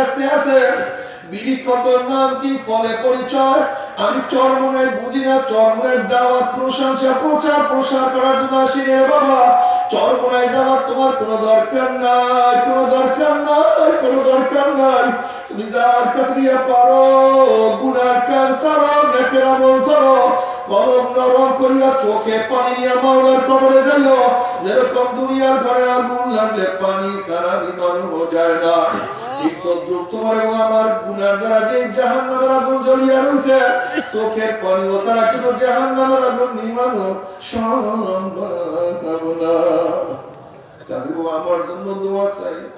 আসতে আছে বিড়ি কত নাম কি, ফলে পরিচয়? আমি চরমনের বুঝি না চরমনের দাওয়াত, প্রশংসা, প্রচার, প্রসার করার জন্য আসি রে বাবা। চরমনায় যাওয়ার তোমার কোনো দরকার নাই, কোনো দরকার নাই, কোনো দরকার নাই। তুমি যার কাছে গিয়ে পারো করো কলম নরম করিয়া চোখে পানি নিয়ে মাওলার কবরে যাইও। যেরকম দুনিয়ার ঘরে আগুন লাগলে পানি সারা বিমান যায় না।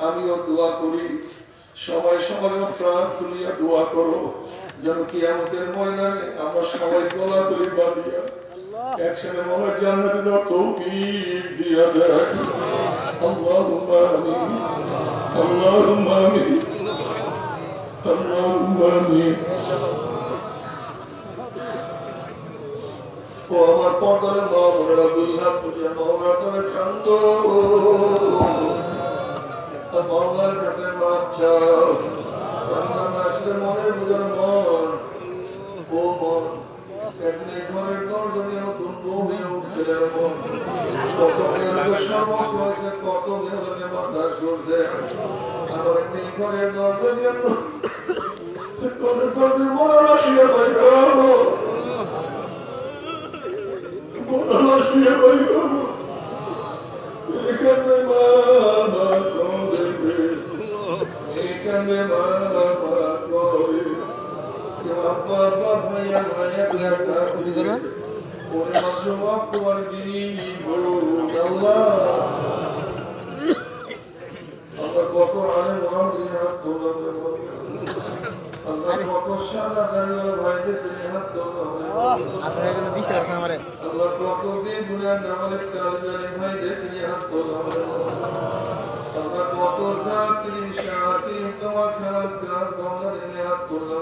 আমিও দোয়া করি। সবাই সবার প্রাণ খুলিয়া দোয়া করো, যেন কি আমাদের ময়দানে আমরা সবাই দোলা করি বাদিয়া একসাথে মনে জান্নাতে তৌফিক দিয়া দেয়। আল্লাহুম্মা আল্লাহুম্মা আমিন আল্লাহুম্মা আমিন ও আমার পর্দারের মা বোনেরা দুল্লাহ পুজিয়া মহলার তবে কান্দ। মহলার কাছে মাপ চাও। কান্না আসলে মনের ভিতর মন। ও মন, একদিন ঘরের দরজা দিয়ে নতুন বউ হয়ে উঠছে রে মন কত মেয়েদের সর্বত হয়েছে কত মেয়েদের বাতাস করছে আর এই ঘরের দরজা দিয়ে তোদের তোদের মনে রাখিয়ে বাইরে কত আনে মোটামুটি কত সাদা দাঁড়িয়ে ভাইদের হাত দিশটা করছেন আমারে কত বেগুনার নামালে চালজানি ভাই দেখি হাত তোলা আল্লাহ কত জাতির শাতি তোমার খারাপ খারাপ গঙ্গা হাত তোলা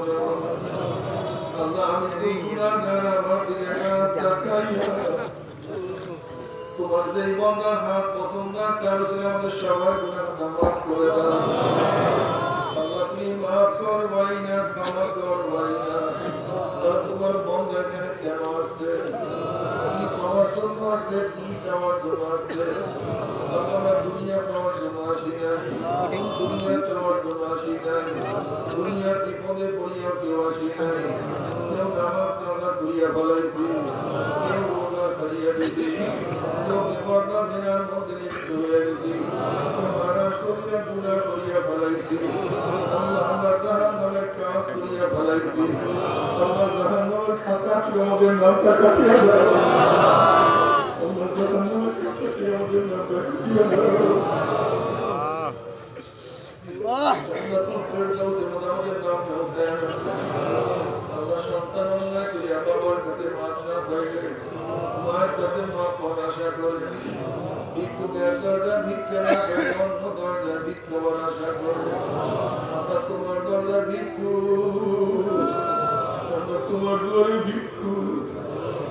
আল্লাহ আমি বেগুনার আমার দিকে হাত তাকাইয়া তোমার যে বন্দার হাত পছন্দ তার ছিল আমাদের সবার গুণের মাফ করে দাও আল্লাহ তুমি মাফ করবাই না ক্ষমা করবাই না আল্লাহ তোমার বন্ধ এখানে কেন আসছে কি খাওয়ার জন্য আসছে কি চাওয়ার জন্য আসছে আল্লাহ আমরা দুনিয়া পাওয়ার জন্য আসি নাই দুনিয়া চাওয়ার জন্য আসি নাই দুনিয়ার বিপদে পড়িয়া কেউ আসি নাই কেউ নামাজ কাজা করিয়া ফলাইছি কেউ রোজা সারিয়া দিছি কেউ বিপদটা জেনার মধ্যে লিপ্ত হয়ে গেছি কেউ হারাম করিয়া গুণা করিয়া ফলাইছি আল্লাহ আমরা জাহান নামের কাজ করিয়া ফলাইছি আল্লাহ জাহান নামের খাতা কি আমাদের নামটা কাটিয়ে দাও আল্লাহ জাহান নামের খাতা কি আমাদের নামটা কাটিয়ে দাও জান্নাতুল ফেরদাউসের মধ্যে আমাদের নাম পৌঁছায় না। আল্লাহ সন্তান অন্যায় করিয়া বাবার কাছে মাপ না পাইলে মায়ের কাছে মাপ পাওয়ার আশা করে ভিক্ষুকের দরজা ভিক্ষা করে অন্য দরজার ভিক্ষা আমরা তোমার ভিক্ষু তোমার দুয়ারে ভিক্ষু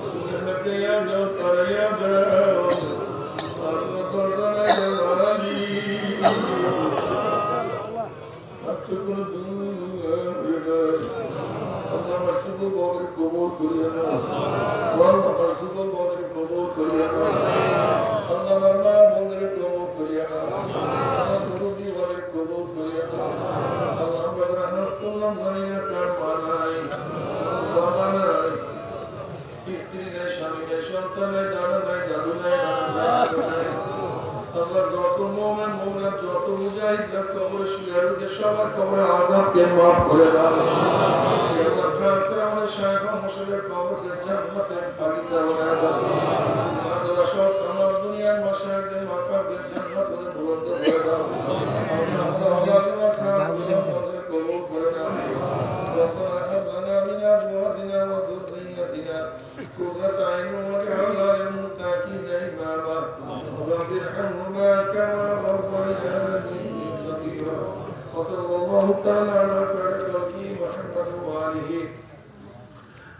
তুমি আমাকে ইয়া দাও তারাইয়া দাও আর কোনো দরজা নাই দেওয়ালি আচ্ছা কোনো দুয়ারে আল্লাহ আমার শুধু বউকে কবুল করিয়া না আল্লাহ আমার শুধু বউকে কবুল করিয়া না আল্লাহ আমার মা বন্ধুকে কবুল করিয়া না আল্লাহ মুরব্বী বলে কবুল করিয়া না আল্লাহ আমরা রান্না করলাম জানি না কার মা নাই বাবা নাই স্ত্রী নাই স্বামী নাই সন্তান নাই দাদা নাই দাদু নাই আল্লাহ যত মোমেন মোমেন, যত মুজাহিদরা কবরে শুয়ে রয়েছে, সবার কবরে আদাবকে মাফ করে দাও। আল্লাহ খাস করে আমাদের শায়খ মুর্শিদের কবরকে জান্নাতের বাগিচা বানায় দাও। দাদা সব তামাম দুনিয়ার মাশায়েখদের মাকামকে জান্নাত করে বুলন্দ করে দাও। আল্লাহ আল্লাহ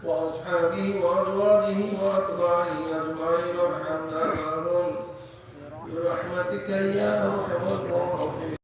وأصحابه وأزواجه وأتباعه أجمعين وارحمنا معهم برحمتك يا أرحم الراحمين.